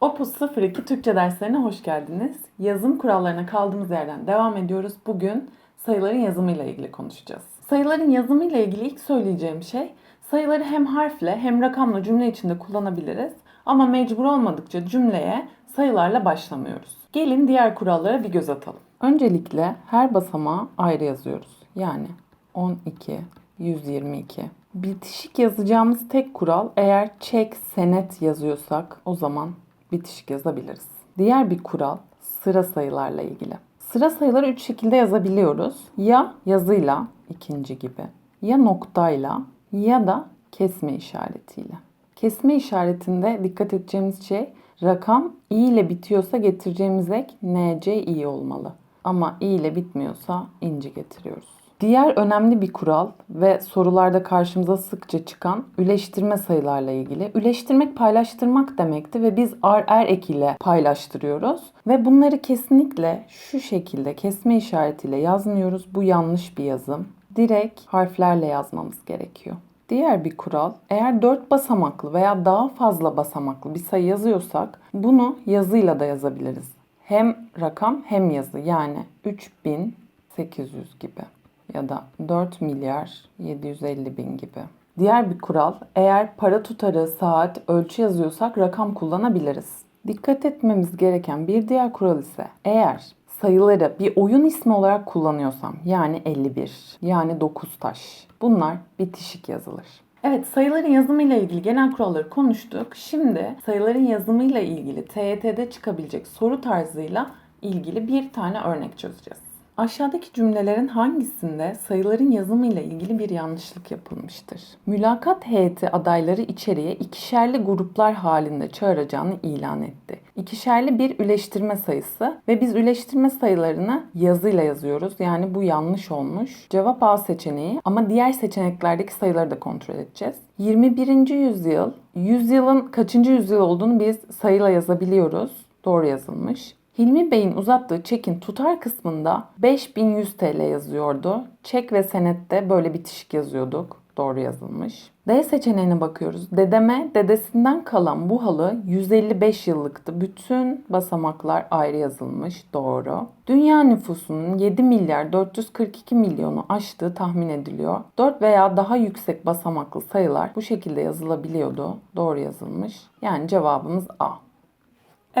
Opus 02 Türkçe derslerine hoş geldiniz. Yazım kurallarına kaldığımız yerden devam ediyoruz. Bugün sayıların yazımıyla ilgili konuşacağız. Sayıların yazımıyla ilgili ilk söyleyeceğim şey, sayıları hem harfle hem rakamla cümle içinde kullanabiliriz. Ama mecbur olmadıkça cümleye sayılarla başlamıyoruz. Gelin diğer kurallara bir göz atalım. Öncelikle her basamağı ayrı yazıyoruz. Yani 12, 122. Bitişik yazacağımız tek kural eğer çek, senet yazıyorsak o zaman bitişik yazabiliriz. Diğer bir kural sıra sayılarla ilgili. Sıra sayıları üç şekilde yazabiliyoruz. Ya yazıyla ikinci gibi ya noktayla ya da kesme işaretiyle. Kesme işaretinde dikkat edeceğimiz şey rakam i ile bitiyorsa getireceğimiz ek nci olmalı. Ama i ile bitmiyorsa inci getiriyoruz. Diğer önemli bir kural ve sorularda karşımıza sıkça çıkan üleştirme sayılarla ilgili. Üleştirmek paylaştırmak demekti ve biz ar er ekiyle paylaştırıyoruz. Ve bunları kesinlikle şu şekilde kesme işaretiyle yazmıyoruz. Bu yanlış bir yazım. Direkt harflerle yazmamız gerekiyor. Diğer bir kural, eğer 4 basamaklı veya daha fazla basamaklı bir sayı yazıyorsak bunu yazıyla da yazabiliriz. Hem rakam hem yazı yani 3800 gibi ya da 4 milyar 750 bin gibi. Diğer bir kural, eğer para tutarı, saat, ölçü yazıyorsak rakam kullanabiliriz. Dikkat etmemiz gereken bir diğer kural ise eğer sayıları bir oyun ismi olarak kullanıyorsam yani 51 yani 9 taş bunlar bitişik yazılır. Evet sayıların yazımıyla ilgili genel kuralları konuştuk. Şimdi sayıların yazımıyla ilgili TYT'de çıkabilecek soru tarzıyla ilgili bir tane örnek çözeceğiz. Aşağıdaki cümlelerin hangisinde sayıların yazımıyla ilgili bir yanlışlık yapılmıştır? Mülakat heyeti adayları içeriye ikişerli gruplar halinde çağıracağını ilan etti. İkişerli bir üleştirme sayısı ve biz üleştirme sayılarını yazıyla yazıyoruz. Yani bu yanlış olmuş. Cevap A seçeneği ama diğer seçeneklerdeki sayıları da kontrol edeceğiz. 21. yüzyıl, yüzyılın kaçıncı yüzyıl olduğunu biz sayıyla yazabiliyoruz. Doğru yazılmış. Hilmi Bey'in uzattığı çekin tutar kısmında 5100 TL yazıyordu. Çek ve senette böyle bitişik yazıyorduk. Doğru yazılmış. D seçeneğine bakıyoruz. Dedeme dedesinden kalan bu halı 155 yıllıktı. Bütün basamaklar ayrı yazılmış. Doğru. Dünya nüfusunun 7 milyar 442 milyonu aştığı tahmin ediliyor. 4 veya daha yüksek basamaklı sayılar bu şekilde yazılabiliyordu. Doğru yazılmış. Yani cevabımız A.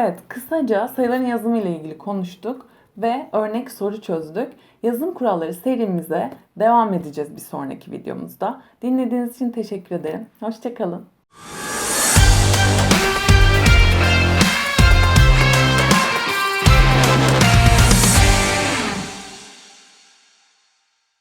Evet, kısaca sayıların yazımı ile ilgili konuştuk ve örnek soru çözdük. Yazım kuralları serimize devam edeceğiz bir sonraki videomuzda. Dinlediğiniz için teşekkür ederim. Hoşçakalın.